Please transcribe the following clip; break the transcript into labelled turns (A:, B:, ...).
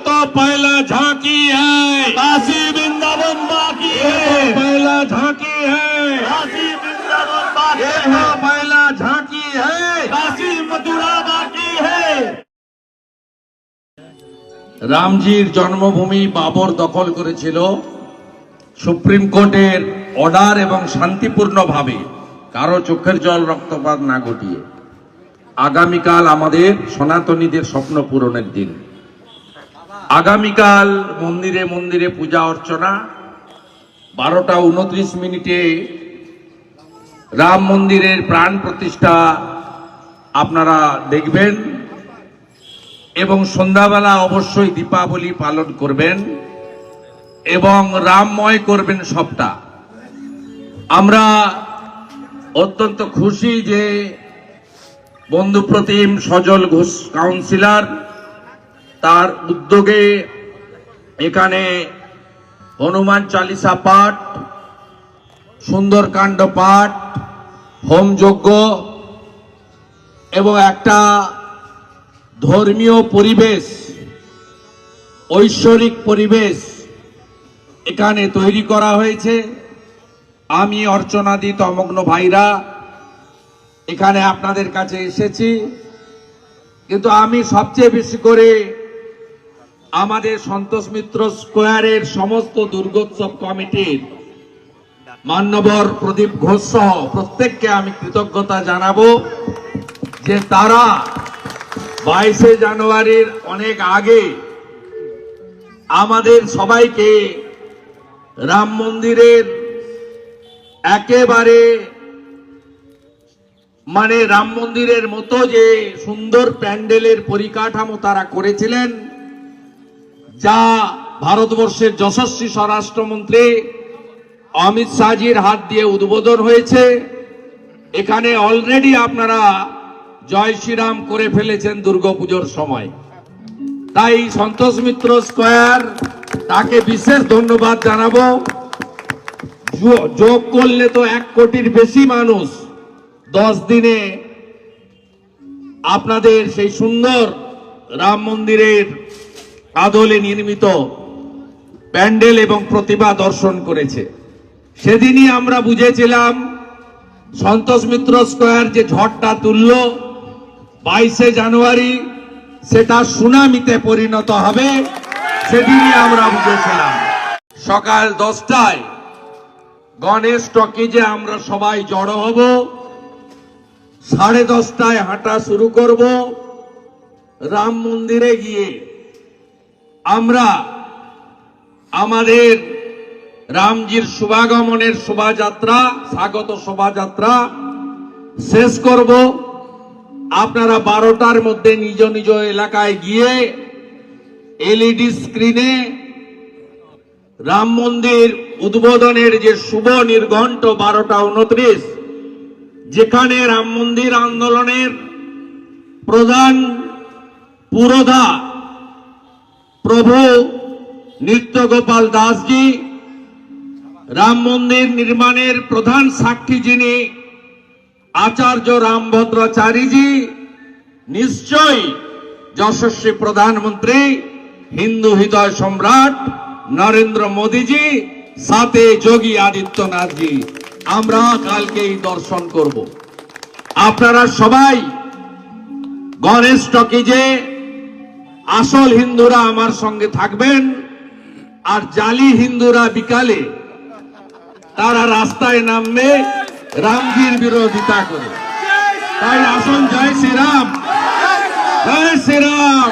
A: तो पहला झांकी है
B: काशी वृंदावन बाकी
A: ये तो
B: है
A: पहला झांकी है
B: काशी वृंदावन बाकी
A: ये तो
B: है
A: पहला झांकी है
B: काशी मथुरा बाकी है
A: রামজির জন্মভূমি বাবর দখল করেছিল সুপ্রিম কোর্টের অর্ডার এবং শান্তিপূর্ণভাবে কারো চোখের জল রক্তপাত না ঘটিয়ে আগামীকাল আমাদের সনাতনীদের স্বপ্ন পূরণের দিন আগামীকাল মন্দিরে মন্দিরে পূজা অর্চনা, বারোটা উনত্রিশ মিনিটে রাম মন্দিরের প্রাণ প্রতিষ্ঠা আপনারা দেখবেন এবং সন্ধ্যাবেলা অবশ্যই দীপাবলি পালন করবেন এবং রামময় করবেন সবটা। আমরা অত্যন্ত খুশি যে বন্ধুপ্রতিম সজল ঘোষ কাউন্সিলর তার উদ্যোগে এখানে হনুমান চালিসা পাঠ সুন্দরকাণ্ড পাঠ হোমযজ্ঞ এবং একটা ধর্মীয় পরিবেশ, ঐশ্বরিক পরিবেশ এখানে তৈরি করা হয়েছে। আমি অর্চনাদি তমগ্ন ভাইরা এখানে আপনাদের কাছে এসেছি। কিন্তু আমি সবচেয়ে বেশি করে আমাদের সন্তোষ মিত্র স্কোয়ারের সমস্ত দুর্গোৎসব কমিটির মান্যবর প্রদীপ ঘোষ সহ প্রত্যেককে আমি কৃতজ্ঞতা জানাব যে তারা বাইশে জানুয়ারির অনেক আগে আমাদের সবাইকে রাম মন্দিরের একেবারে মানে রাম মন্দিরের মতো যে সুন্দর প্যান্ডেলের পরিকাঠামো তারা করেছিলেন যা ভারতবর্ষের যশস্বী স্বরাষ্ট্রমন্ত্রী অমিত শাহজির হাত দিয়ে উদ্বোধন হয়েছে। এখানে অলরেডি আপনারা জয় শ্রীরাম করে ফেলেছেন দুর্গাপুজোর সময়। তাই সন্তোষ মিত্র স্কোয়ার, তাকে বিশেষ ধন্যবাদ জানাব। যোগ করলে তো এক কোটির বেশি মানুষ দশ দিনে আপনাদের সেই সুন্দর রাম মন্দিরের আদলে নির্মিত প্যান্ডেল এবং প্রতিভা দর্শন করেছে। সেদিনই আমরা বুঝেছিলাম, সন্তোষ মিত্র স্কোয়ার যে ঝড়টা তুলল বাইশে জানুয়ারি, সেটা সুনামিতে পরিণত হবে, সেদিনই আমরা বুঝেছিলাম। সকাল দশটায় গণেশ টকিজে আমরা সবাই জড়ো হব, সাড়ে দশটায় হাঁটা শুরু করব, রাম মন্দিরে গিয়ে আমরা আমাদের রামজির শুভাগমনের শোভাযাত্রা, স্বাগত শোভাযাত্রা শেষ করব। আপনারা বারোটার মধ্যে নিজ নিজ এলাকায় গিয়ে এলইডি স্ক্রিনে রাম মন্দির উদ্বোধনের যে শুভ নির্ঘণ্ট বারোটা উনত্রিশ, যেখানে রাম মন্দির আন্দোলনের প্রধান পুরোধা প্রভু নিত্যগোপাল দাসজি, রাম মন্দির নির্মাণের প্রধান সাক্ষী যিনি আচার্য রামভদ্রাচারীজি নিশ্চয়ই যশস্বী প্রধানমন্ত্রী, হিন্দু হৃদয় সম্রাট নরেন্দ্র মোদীজি, সাথে যোগী আদিত্যনাথজি। আমরা কালকেই দর্শন করব। আপনারা সবাই গণেশ টকিজে আসল হিন্দুরা আমার সঙ্গে থাকবেন, আর জালি হিন্দুরা বিকালে তারা রাস্তায় নামবে, রামজির বিরোধিতা করে। তাই আসল জয় শ্রীরাম। জয় শ্রীরাম।